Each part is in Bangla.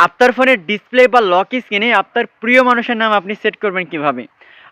আপনার ফোনের ডিসপ্লে বা লক স্ক্রিনে আপনার প্রিয় মানুষের নাম আপনি সেট করবেন কীভাবে?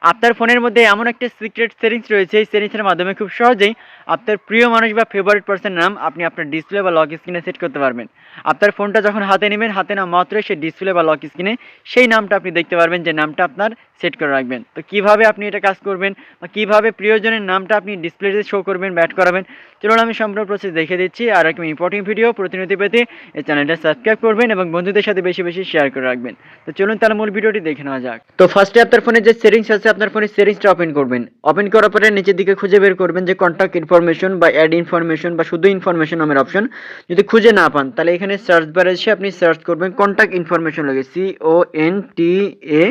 আপনার ফোনের মধ্যে এমন একটা সিক্রেট সেটিংস রয়েছে, এই সেটিংসের মাধ্যমে খুব সহজেই আপনার প্রিয় মানুষ বা ফেভারিট পার্সনের নাম আপনি আপনার ডিসপ্লে বা লক স্ক্রিনে সেট করতে পারবেন। আপনার ফোনটা যখন হাতে নেবেন, হাতে না মাত্রই সেই ডিসপ্লে বা লক স্ক্রিনে সেই নামটা আপনি দেখতে পারবেন যে নামটা আপনার সেট করে রাখবেন। তো কীভাবে আপনি এটা কাজ করবেন বা কীভাবে প্রিয়জনের নামটা আপনি ডিসপ্লেতে শো করবেন ব্যাট করাবেন, চলুন আমি সম্পূর্ণ প্রসেস দেখে দিচ্ছি। আর একদম ইম্পর্টেন্ট ভিডিও প্রতিনিধি পেতে এই চ্যানেলটা সাবস্ক্রাইব করবেন এবং বন্ধুদের সাথে বেশি বেশি শেয়ার করে রাখবেন। তো চলুন তাহলে মূল ভিডিওটি দেখে নেওয়া যাক। তো ফার্স্টে আপনার ফোনে যে সেটিংস আছে আপনার ফোনের সেটিংসটা ওপেন করবেন। ওপেন করার পরে নিচের দিকে খুঁজে বের করবেন যে কন্ট্যাক্ট ইনফরমেশন বা অ্যাড ইনফরমেশন বা শুধু ইনফরমেশন নামের অপশন যদি খুঁজে না পান, তাহলে এখানে সার্চ বারে এসে আপনি সার্চ করবেন কন্ট্যাক্ট ইনফরমেশন লাগে C O N T A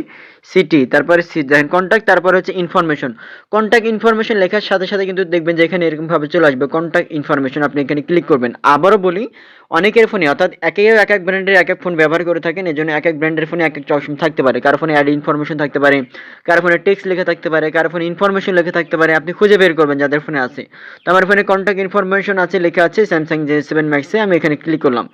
C T তারপরে সি দেখেন কন্ট্যাক্ট তারপরে হচ্ছে ইনফরমেশন কন্ট্যাক্ট ইনফরমেশন লেখার সাথে সাথে কিন্তু দেখবেন যে এখানে এরকমভাবে চলে আসবে কন্ট্যাক্ট ইনফরমেশন আপনি এখানে ক্লিক করবেন। আবারও বলি, অনেকের ফোনে, অর্থাৎ এক এক এক ব্র্যান্ডের এক এক ফোন ব্যবহার করে থাকেন এই জন্য এক এক ব্র্যান্ডের ফোনে এক একটা অপশন থাকতে পারে। কারও ফোনে অ্যাড ইনফরমেশন থাকতে পারে, কারও ফোনে টেক্সট লেখা থাকতে পারে, কারও ফোনে ইনফরমেশন লেখা থাকতে পারে, আপনি খুঁজে বের করবেন যাদের ফোনে আছে। তো আমার ফোনে কন্ট্যাক্ট ইনফরমেশন আছে, লেখা আছে স্যামসাং জে সেভেন ম্যাক্সে আমি এখানে ক্লিক করলাম।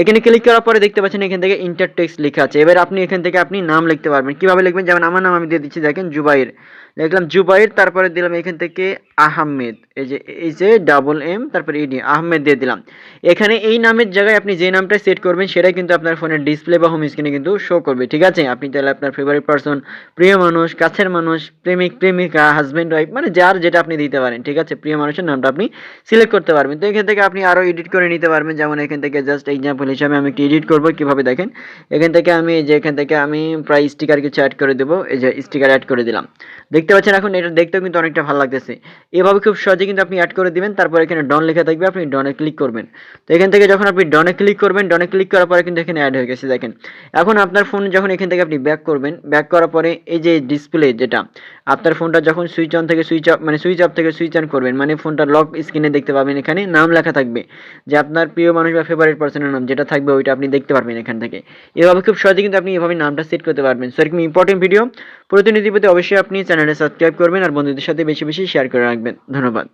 এখানে ক্লিক করার পরে দেখতে পাচ্ছেন এখান থেকে ইন্টার টেক্সট লেখা আছে। এবার আপনি এখান থেকে আপনি নাম লিখতে পারবেন। কীভাবে লিখবেন? যেমন আমার নাম আমি দিয়ে দিচ্ছি, দেখেন, জুবাইর। লিখলাম জুবাইর, তারপরে দিলাম এখান থেকে আহমেদ। এই যে এই যে ডাবল এম তারপরে ইডি আহমেদ দিয়ে দিলাম। এখানে এই নামের জায়গায় আপনি যে নামটা সেট করবেন, সেটাই কিন্তু আপনার ফোনের ডিসপ্লে বা হোম স্ক্রিনে কিন্তু শো করবে, ঠিক আছে? আপনি তাহলে আপনার ফেভারিট পারসন প্রিয় মানুষ, কাছের মানুষ, প্রেমিক, প্রেমিকা হাজব্যান্ড ওয়াইফ মানে যার যেটা আপনি দিতে পারেন, ঠিক আছে? প্রিয় মানুষের নামটা আপনি সিলেক্ট করতে পারবেন। তো এখান থেকে আপনি আরও এডিট করে নিতে পারবেন, যেমন এখান থেকে জাস্ট এক্সাম্পল হিসাবে আমি একটি এডিট করব, কীভাবে দেখেন? এখান থেকে আমি যে এখান থেকে আমি প্রায় স্টিকার কিছু অ্যাড করে দেবো, এই যে স্টিকার অ্যাড করে দিলাম। দেখতে পাচ্ছেন এখন এটা দেখতেও কিন্তু অনেকটা ভালো লাগতেছে। এভাবে খুব সহজে কিন্তু আপনি অ্যাড করে দিবেন, তারপর এখানে ডন লেখা থাকবে, আপনি ডনে ক্লিক করবেন। তো এখান থেকে যখন আপনি ডনে ক্লিক করবেন ডনে ক্লিক করার পরে কিন্তু এখানে অ্যাড হয়ে গেছে, দেখেন। এখন আপনার ফোন যখন এখান থেকে আপনি ব্যাক করবেন ব্যাক করার পরে এই যে ডিসপ্লে যেটা, আপনার ফোনটা যখন সুইচ অন থেকে সুইচ অফ মানে সুইচ অফ থেকে সুইচ অন করবেন মানে ফোনটা লক স্ক্রিনে দেখতে পাবেন এখানে, নাম লেখা থাকবে। যে আপনার প্রিয় মানুষ বা ফেভারিট পার্সনের নাম, যেটা থাকবে ওইটা আপনি দেখতে পারবেন এখান থেকে। এভাবে খুব সহজে কিন্তু আপনি এভাবে নামটা সেট করতে পারবেন। সো ইম্পর্টেন্ট ভিডিও প্রতিনিধি পেতে অবশ্যই আপনি চ্যানেলে সাবস্ক্রাইব করবেন আর বন্ধুদের সাথে বেশি বেশি শেয়ার করে রাখবেন। ধন্যবাদ।